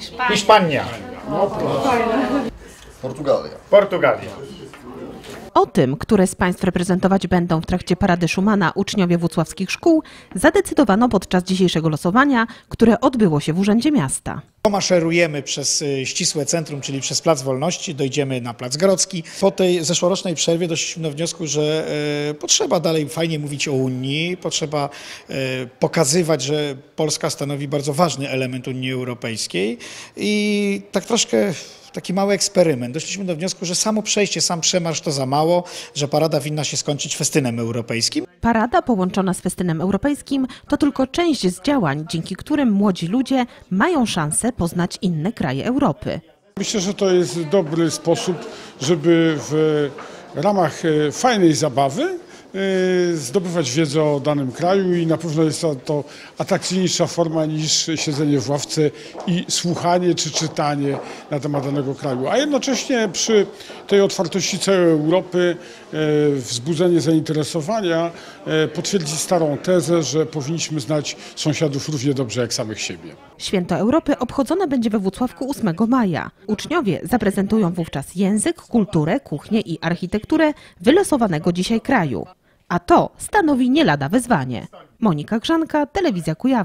Hiszpania. Hiszpania, Portugalia. Portugalia. O tym, które z państw reprezentować będą w trakcie Parady Schumana uczniowie włocławskich szkół, zadecydowano podczas dzisiejszego losowania, które odbyło się w Urzędzie Miasta. Pomaszerujemy przez y, ścisłe centrum, czyli przez Plac Wolności, dojdziemy na Plac Grodzki. Po tej zeszłorocznej przerwie doszliśmy do wniosku, że e, potrzeba dalej fajnie mówić o Unii, potrzeba e, pokazywać, że Polska stanowi bardzo ważny element Unii Europejskiej i tak troszkę taki mały eksperyment. Doszliśmy do wniosku, że samo przejście, sam przemarsz to za mało, że parada winna się skończyć festynem europejskim. Parada połączona z festynem europejskim to tylko część z działań, dzięki którym młodzi ludzie mają szansę poznać inne kraje Europy. Myślę, że to jest dobry sposób, żeby w ramach e, fajnej zabawy zdobywać wiedzę o danym kraju i na pewno jest to, atrakcyjniejsza forma niż siedzenie w ławce i słuchanie czy czytanie na temat danego kraju. A jednocześnie przy tej otwartości całej Europy e, wzbudzenie zainteresowania e, potwierdzi starą tezę, że powinniśmy znać sąsiadów równie dobrze jak samych siebie. Święto Europy obchodzone będzie we Włocławku 8 maja. Uczniowie zaprezentują wówczas język, kulturę, kuchnię i architekturę wylosowanego dzisiaj kraju. A to stanowi nie lada wyzwanie. Monika Grzanka, Telewizja Kujawa.